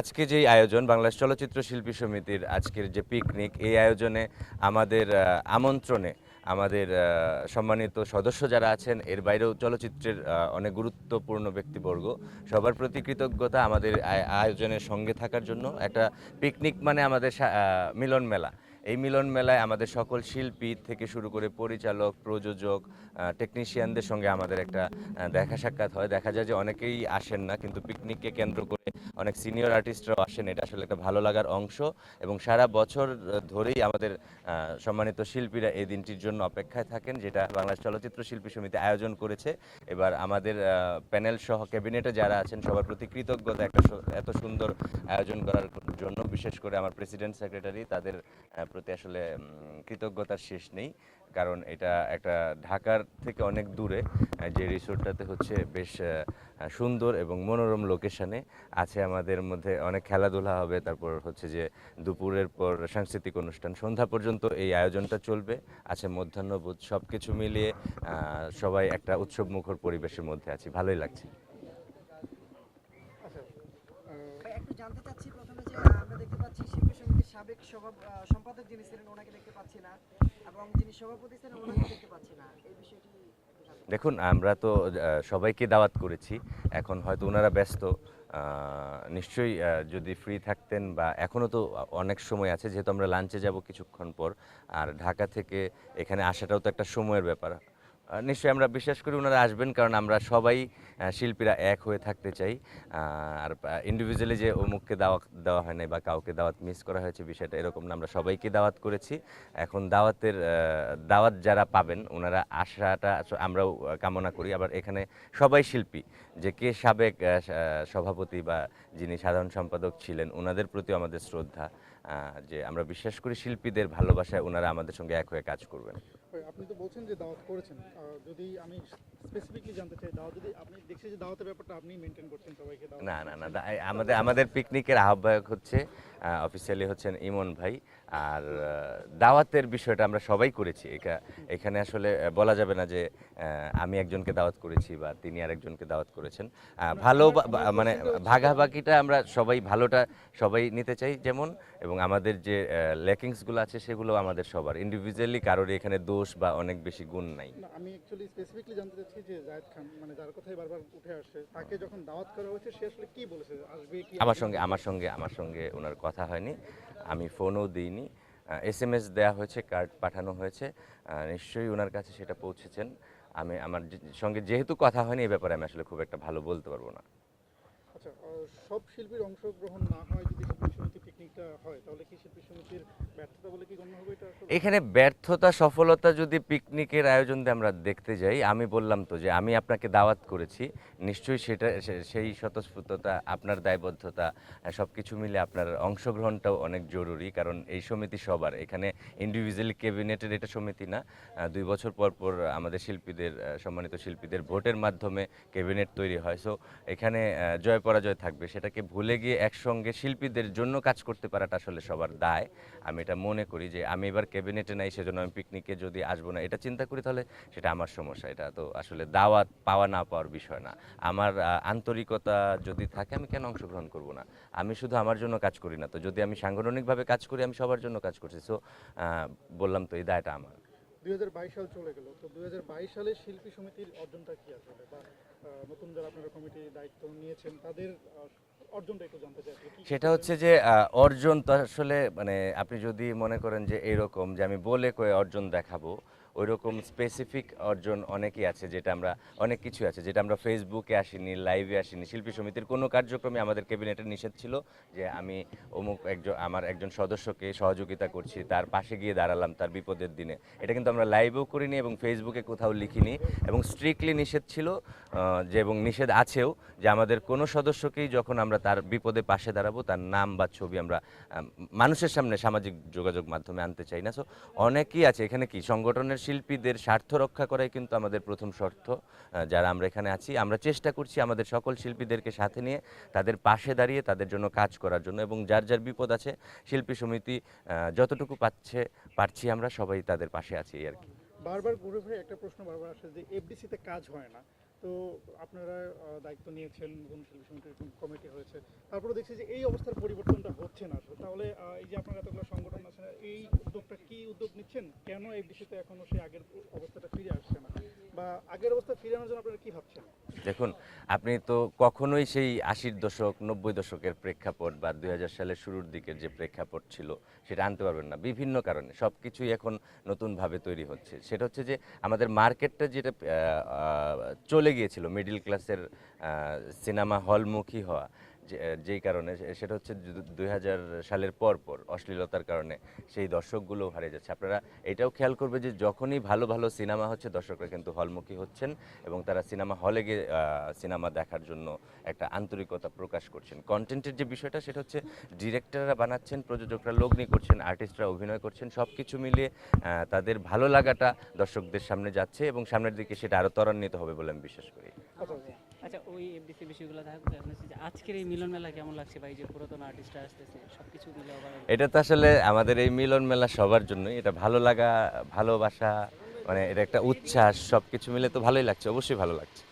আজকে যেই আয়োজন, বাংলাদেশ চলচ্চিত্র শিল্পী সমিতির আজকের যে পিকনিক এই আয়োজনে আমাদের আমন্ত্রণে আমাদের সম্মানিত সদস্য যারা আছেন, এর বাইরেও চলচ্চিত্রের অনেক গুরুত্বপূর্ণ ব্যক্তিবর্গ, সবার প্রতি কৃতজ্ঞতা আমাদের আয়োজনের সঙ্গে থাকার জন্য। একটা পিকনিক মানে আমাদের মিলন মেলা এই মিলন মেলায় আমাদের সকল শিল্পী থেকে শুরু করে পরিচালক, প্রযোজক টেকনিশিয়ানদের সঙ্গে আমাদের একটা দেখা সাক্ষাৎ হয়। দেখা যায় যে অনেকেই আসেন না, কিন্তু পিকনিককে কেন্দ্র করে অনেক সিনিয়র আর্টিস্টরাও আসেন। এটা আসলে একটা ভালো লাগার অংশ এবং সারা বছর ধরেই আমাদের সম্মানিত শিল্পীরা এই দিনটির জন্য অপেক্ষায় থাকেন, যেটা বাংলাদেশ চলচ্চিত্র শিল্পী সমিতি আয়োজন করেছে। এবার আমাদের প্যানেল সহ ক্যাবিনেটে যারা আছেন, সবার প্রতি কৃতজ্ঞতা, একটা এত সুন্দর আয়োজন করার জন্য, বিশেষ করে আমার প্রেসিডেন্ট সেক্রেটারি তাদের প্রতি আসলে কৃতজ্ঞতার শেষ নেই। কারণ এটা একটা ঢাকার থেকে অনেক দূরে যে রিসোর্টটাতে হচ্ছে বেশ সুন্দর এবং মনোরম লোকেশনে আছে আমাদের মধ্যে অনেক খেলাধুলা হবে। তারপর হচ্ছে যে দুপুরের পর সাংস্কৃতিক অনুষ্ঠান সন্ধ্যা পর্যন্ত এই আয়োজনটা চলবে। আছে মধ্যাহ্নভোজ সব কিছু মিলিয়ে সবাই একটা উৎসব মুখর পরিবেশের মধ্যে আছি। ভালোই লাগছে। জানতে চাচ্ছি দেখুন, আমরা তো সবাইকে দাওয়াত করেছি। এখন হয়তো ওনারা ব্যস্ত। নিশ্চয়ই যদি ফ্রি থাকতেন বা এখনও তো অনেক সময় আছে, যেহেতু আমরা লাঞ্চে যাব কিছুক্ষণ পর। আর ঢাকা থেকে এখানে আসাটাও তো একটা সময়ের ব্যাপার। নিশ্চয়ই আমরা বিশ্বাস করি ওনারা আসবেন, কারণ আমরা সবাই শিল্পীরা এক হয়ে থাকতে চাই। আর ইন্ডিভিজুয়ালি যে অমুককে দাওয়াত দেওয়া হয় নাই বা কাউকে দাওয়াত মিস করা হয়েছে বিষয়টা এরকম না, আমরা সবাইকে দাওয়াত করেছি। এখন দাওয়াতের দাওয়াত যারা পাবেন, ওনারা আসাটা আমরাও কামনা করি। আবার এখানে সবাই শিল্পী, যে কে সাবেক সভাপতি বা যিনি সাধারণ সম্পাদক ছিলেন, ওনাদের প্রতি আমাদের শ্রদ্ধা। যে আমরা বিশ্বাস করি শিল্পীদের ভালোবাসায় ওনারা আমাদের সঙ্গে এক হয়ে কাজ করবেন। আপনি তো বলছেন যে দাওয়াত করেছেন। যদি আমি স্পেসিফিকলি জানতে চাই দাওয়াত যদি আপনি দেখছি যে দাওয়াতের ব্যাপারটা আপনি মেনটেন করছেন সবাইকে না না না আমাদের আমাদের পিকনিকের আহ্বায়ক হচ্ছে অফিসিয়ালি হচ্ছেন ইমন ভাই। আর দাওয়াতের বিষয়টা আমরা সবাই করেছি। একা- এখানে আসলে বলা যাবে না যে আমি একজনকে দাওয়াত করেছি বা তিনি আরেকজনকে দাওয়াত করেছেন। ভালো মানে ভাগাভাগিটা আমরা সবাই ভালোটা সবাই নিতে চাই যেমন এবং আমাদের যে ল্যাকিংসগুলো আছে সেগুলো আমাদের সবার। ইন্ডিভিজুয়ালি কারোর এখানে দোষ বা অনেক বেশি গুণ নাই। আমি অ্যাকচুয়ালি স্পেসিফিকলি জানতে চাচ্ছি যে জায়েদ খান মানে যার কথাই বারবার উঠে আসে তাকে যখন দাওয়াত করা হয়েছে সে আসলে কি বলেছে? আসবে কি আমার সঙ্গে আমার সঙ্গে আমার সঙ্গে ওনার কথা হয়নি। আমি ফোনও দিইনি। এস এম এস দেওয়া হয়েছে কার্ড পাঠানো হয়েছে। নিশ্চয়ই ওনার কাছে সেটা পৌঁছেছেন। আমি আমার সঙ্গে যেহেতু কথা হয়নি এই ব্যাপারে আমি আসলে খুব একটা ভালো বলতে পারব না। আচ্ছা সব শিল্পীর অংশগ্রহণ না হয় যদি এখানে ব্যর্থতা, সফলতা যদি পিকনিকের আয়োজন দিয়ে আমরা দেখতে যাই, আমি বললাম তো যে আমি আপনাকে দাওয়াত করেছি, নিশ্চয়ই সেটা সেই স্বতঃস্ফূর্ততা, আপনার দায়বদ্ধতা সব কিছু মিলে আপনার অংশগ্রহণটাও অনেক জরুরি, কারণ এই সমিতি সবার। এখানে ইন্ডিভিজুয়ালি ক্যাবিনেটের এটা সমিতি না দুই বছর পর পর আমাদের শিল্পীদের সম্মানিত শিল্পীদের ভোটের মাধ্যমে ক্যাবিনেট তৈরি হয়। সো এখানে জয় পরাজয় থাকবে, সেটাকে ভুলে গিয়ে একসঙ্গে শিল্পীদের জন্য কাজ করতে পারাটা আসলে সবার দায়। আমি এটা মনে করি যে আমি এবার ক্যাবিনেটে নাই, সেজন্য আমি পিকনিকে যদি আসব না, এটা চিন্তা করি তাহলে সেটা আমার সমস্যা। এটা তো আসলে দাওয়াত পাওয়া না পাওয়ার বিষয় না। আমার আন্তরিকতা যদি থাকে, আমি কেন অংশগ্রহণ করব না? আমি শুধু আমার জন্য কাজ করি না। তো যদি আমি সাংগঠনিকভাবে কাজ করি, আমি সবার জন্য কাজ করছি। সো বললাম তো এই দায়টা আমার। দু হাজার বাইশ সাল চলে গেল। তো দু হাজার বাইশ সালে শিল্পী সমিতির অর্জনটা কি আসলে? বা নতুন যারা আপনারা কমিটির দায়িত্ব নিয়েছেন তাদের অর্জনটা একটু জানতে চাই সেটা হচ্ছে যে অর্জন তো আসলে মানে আপনি যদি মনে করেন যে এরকম যে আমি বলে কয়ে অর্জন দেখাবো ওই রকম স্পেসিফিক অর্জন অনেকই আছে যেটা আমরা, অনেক কিছু আছে যেটা আমরা ফেসবুকে আসিনি লাইভে আসিনি। শিল্পী সমিতির কোনো কার্যক্রমে আমাদের ক্যাবিনেটের নিষেধ ছিল যে আমি অমুক একজন, আমার একজন সদস্যকে সহযোগিতা করছি, তার পাশে গিয়ে দাঁড়ালাম তার বিপদের দিনে। এটা কিন্তু আমরা লাইভেও করিনি এবং ফেসবুকে কোথাও লিখিনি এবং স্ট্রিক্টলি নিষেধ ছিল যে এবং নিষেধ আছেও যে আমাদের কোনো সদস্যকেই যখন আমরা তার বিপদে পাশে দাঁড়াবো, তার নাম বা ছবি আমরা মানুষের সামনে সামাজিক যোগাযোগ মাধ্যমে আনতে চাই না। সো অনেকেই আছে, এখানে কি সংগঠনের শিল্পীদের স্বার্থ রক্ষা করাই কিন্তু আমাদের প্রথম শর্ত। যারা আমরা এখানে আছি, আমরা চেষ্টা করছি আমাদের সকল শিল্পীদেরকে সাথে নিয়ে তাদের পাশে দাঁড়িয়ে তাদের জন্য কাজ করার জন্য এবং যার যার বিপদ আছে, শিল্পী সমিতি যতটুকু পাচ্ছে, পারছি আমরা সবাই তাদের পাশে আছি আর কি। বারবার ঘুরে ফিরে একটা প্রশ্ন বারবার আসে যে এফডিসিতে কাজ হয় না। তো আপনারা দায়িত্ব নিয়েছেন নতুন শিল্পী সমিতির কমিটি হয়েছে। তারপরে দেখছি যে এই অবস্থার পরিবর্তনটা হচ্ছে না। তাহলে এই যে আপনারা এতগুলো সংগঠন আছে, এই উদ্যোগটা কি উদ্যোগ নিচ্ছেন? কেন এই বিষয়তে এখনও সেই আগের অবস্থাটা ফিরে আসছে না? বা আগের অবস্থা ফিরে আনার জন্য আপনারা কি ভাবছেন? দেখুন, আপনি তো কখনোই সেই আশির দশক, নব্বই দশকের প্রেক্ষাপট বা দুই হাজার সালের শুরুর দিকের যে প্রেক্ষাপট ছিল, সেটা আনতে পারবেন না। বিভিন্ন কারণে সব কিছুই এখন নতুনভাবে তৈরি হচ্ছে। সেটা হচ্ছে যে, আমাদের মার্কেটটা যেটা চলে গিয়েছিল, মিডিল ক্লাসের সিনেমা হলমুখী হওয়া যেই কারণে সেটা হচ্ছে দুই হাজার সালের পর পর অশ্লীলতার কারণে সেই দর্শকগুলো হারিয়ে যাচ্ছে। আপনারা এটাও খেয়াল করবে যে, যখনই ভালো ভালো সিনেমা হচ্ছে, দর্শকরা কিন্তু হলমুখী হচ্ছেন এবং তারা সিনেমা হলে গিয়ে সিনেমা দেখার জন্য একটা আন্তরিকতা প্রকাশ করছেন। কন্টেন্টের যে বিষয়টা, সেটা হচ্ছে ডিরেক্টররা বানাচ্ছেন, প্রযোজকরা লগ্নি করছেন, আর্টিস্টরা অভিনয় করছেন সব কিছু মিলিয়ে তাদের ভালো লাগাটা দর্শকদের সামনে যাচ্ছে এবং সামনের দিকে সেটা আরও ত্বরান্বিত হবে বলে আমি বিশ্বাস করি। আচ্ছা আচ্ছা। ওই এফডিসি বিষয়গুলো আজকের এই মিলন মেলা কেমন লাগছে ভাই? যে পুরাতন আর্টিস্টরা আসতেছে, সবকিছু মিলে এটা তো আসলে আমাদের এই মিলন মেলা সবার জন্য এটা ভালো লাগা, ভালোবাসা মানে এটা একটা উচ্ছ্বাস সব কিছু মিলে তো ভালোই লাগছে, অবশ্যই ভালো লাগছে।